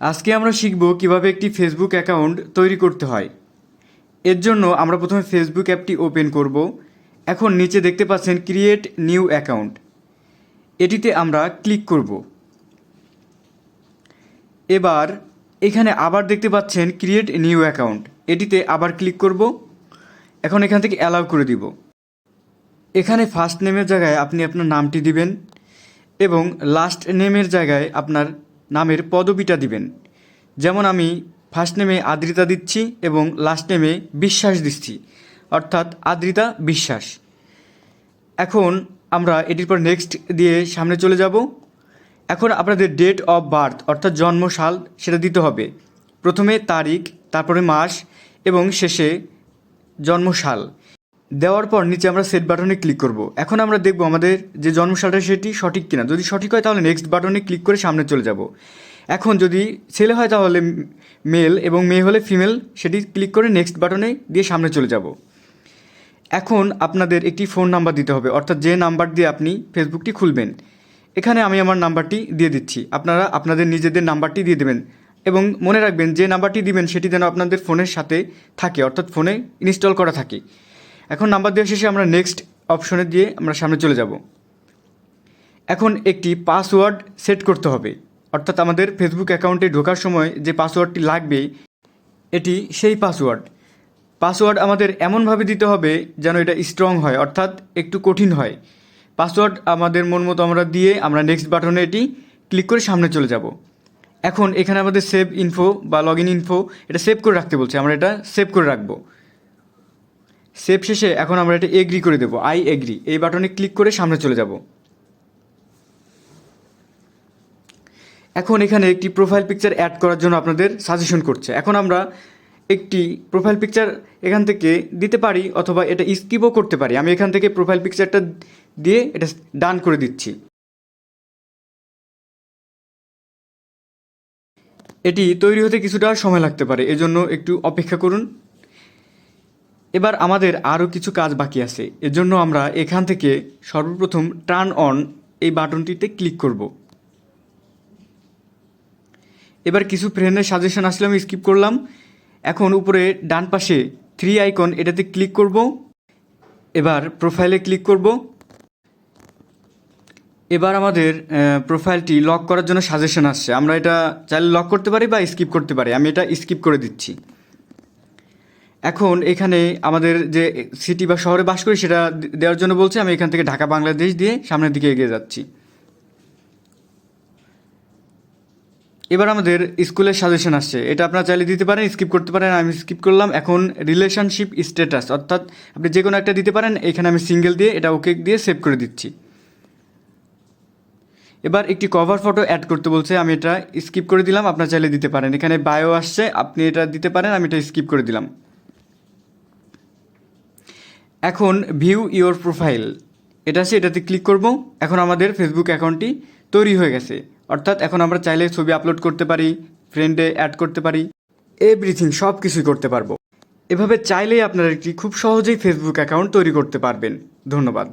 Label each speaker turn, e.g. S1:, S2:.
S1: আজকে আমরা শিখব কীভাবে একটি ফেসবুক অ্যাকাউন্ট তৈরি করতে হয়। এর জন্য আমরা প্রথমে ফেসবুক অ্যাপটি ওপেন করব। এখন নিচে দেখতে পাচ্ছেন ক্রিয়েট নিউ অ্যাকাউন্ট এটিতে আমরা ক্লিক করব। এবার এখানে আবার দেখতে পাচ্ছেন ক্রিয়েট নিউ অ্যাকাউন্ট এটিতে আবার ক্লিক করব। এখন এখান থেকে অ্যালাউ করে দিব। এখানে ফার্স্ট নেমের জায়গায় আপনি আপনার নামটি দিবেন এবং লাস্ট নেমের জায়গায় আপনার নামের পদবিটা দিবেন। যেমন আমি ফার্স্ট নেমে আদ্রিতা দিচ্ছি এবং লাস্ট নেমে বিশ্বাস দিচ্ছি। অর্থাৎ আদ্রিতা বিশ্বাস। এখন আমরা এটির পর নেক্সট দিয়ে সামনে চলে যাব। এখন আপনাদের ডেট অফ বার্থ অর্থাৎ জন্মসাল, সেটা দিতে হবে। প্রথমে তারিখ, তারপরে মাস এবং শেষে জন্মসাল। দেওয়ার পর নিচে আমরা সেট বাটনে ক্লিক করব। এখন আমরা দেখব আমাদের যে জন্মসালটা সেটি সঠিক কিনা। যদি সঠিক হয় তাহলে নেক্সট বাটনে ক্লিক করে সামনে চলে যাব। এখন যদি ছেলে হয় তাহলে মেল এবং মেয়ে হলে ফিমেল সেটি ক্লিক করে নেক্সট বাটনে দিয়ে সামনে চলে যাব। এখন আপনাদের একটি ফোন নাম্বার দিতে হবে, অর্থাৎ যে নাম্বার দিয়ে আপনি ফেসবুকটি খুলবেন। এখানে আমি আমার নাম্বারটি দিয়ে দিচ্ছি। আপনারা আপনাদের নিজেদের নাম্বারটি দিয়ে দেবেন এবং মনে রাখবেন যে নাম্বারটি দিবেন সেটি যেন আপনাদের ফোনের সাথে থাকে, অর্থাৎ ফোনে ইনস্টল করা থাকে। এখন নাম্বার দেওয়া শেষে আমরা নেক্সট অপশনে দিয়ে আমরা সামনে চলে যাব। এখন একটি পাসওয়ার্ড সেট করতে হবে। অর্থাৎ আমাদের ফেসবুক অ্যাকাউন্টে ঢোকার সময় যে পাসওয়ার্ডটি লাগবে এটি সেই পাসওয়ার্ড পাসওয়ার্ড আমাদের এমনভাবে দিতে হবে যেন এটা স্ট্রং হয়, অর্থাৎ একটু কঠিন হয়। পাসওয়ার্ড আমাদের মন মতো আমরা দিয়ে আমরা নেক্সট বাটনে এটি ক্লিক করে সামনে চলে যাব। এখন এখানে আমাদের সেভ ইনফো বা লগ ইন ইনফো এটা সেভ করে রাখতে বলছে। আমরা এটা সেভ করে রাখব। সেভ শেষে এখন আমরা এটা এগ্রি করে দেবো। আই এগ্রি এই বাটনে ক্লিক করে সামনে চলে যাব। এখন এখানে একটি প্রোফাইল পিকচার অ্যাড করার জন্য আপনাদের সাজেশন করছে। এখন আমরা একটি প্রোফাইল পিকচার এখান থেকে দিতে পারি অথবা এটা স্কিপও করতে পারি। আমি এখান থেকে প্রোফাইল পিকচারটা দিয়ে এটা ডান করে দিচ্ছি। এটি তৈরি হতে কিছুটা সময় লাগতে পারে। এজন্য একটু অপেক্ষা করুন। এবার আমাদের আরও কিছু কাজ বাকি আছে। এজন্য আমরা এখান থেকে সর্বপ্রথম টার্ন অন এই বাটনটিতে ক্লিক করব। এবার কিছু ফ্রেন্ডের সাজেশন আসলে আমি স্কিপ করলাম। এখন উপরে ডান পাশে থ্রি আইকন এটাতে ক্লিক করব। এবার প্রোফাইলে ক্লিক করব। এবার আমাদের প্রোফাইলটি লক করার জন্য সাজেশন আসছে। আমরা এটা চাইলে লক করতে পারি বা স্কিপ করতে পারি। আমি এটা স্কিপ করে দিচ্ছি। এখন এখানে আমাদের যে সিটি বা শহরে বাস করি, সেটা দেওয়ার জন্য বলছে, আমি এখান থেকে ঢাকা, বাংলাদেশ দিয়ে সামনের দিকে এগিয়ে যাচ্ছি। এবার আমাদের স্কুলের সাজেশন আসছে। এটা আপনারা চাইলে দিতে পারেন স্কিপ করতে পারেন, আমি স্কিপ করলাম। এখন রিলেশনশিপ স্ট্যাটাস অর্থাৎ আপনি যে কোনো একটা দিতে পারেন, এখানে আমি সিঙ্গেল দিয়ে এটা ওকে দিয়ে সেভ করে দিচ্ছি। এবার একটি কভার ফটো অ্যাড করতে বলছে, আমি এটা স্কিপ করে দিলাম, আপনারা চাইলে দিতে পারেন। এখানে বায়ো আসছে, আপনি এটা দিতে পারেন, আমি এটা স্কিপ করে দিলাম। এখন ভিউ ইওর প্রোফাইল এটা আছে, এটাতে ক্লিক করব। এখন আমাদের ফেসবুক অ্যাকাউন্টটি তৈরি হয়ে গেছে। অর্থাৎ এখন আমরা চাইলে ছবি আপলোড করতে পারি ফ্রেন্ডে অ্যাড করতে পারি এভরিথিং সব কিছুই করতে পারব। এভাবে চাইলেই আপনারা একটি খুব সহজেই ফেসবুক অ্যাকাউন্ট তৈরি করতে পারবেন। ধন্যবাদ।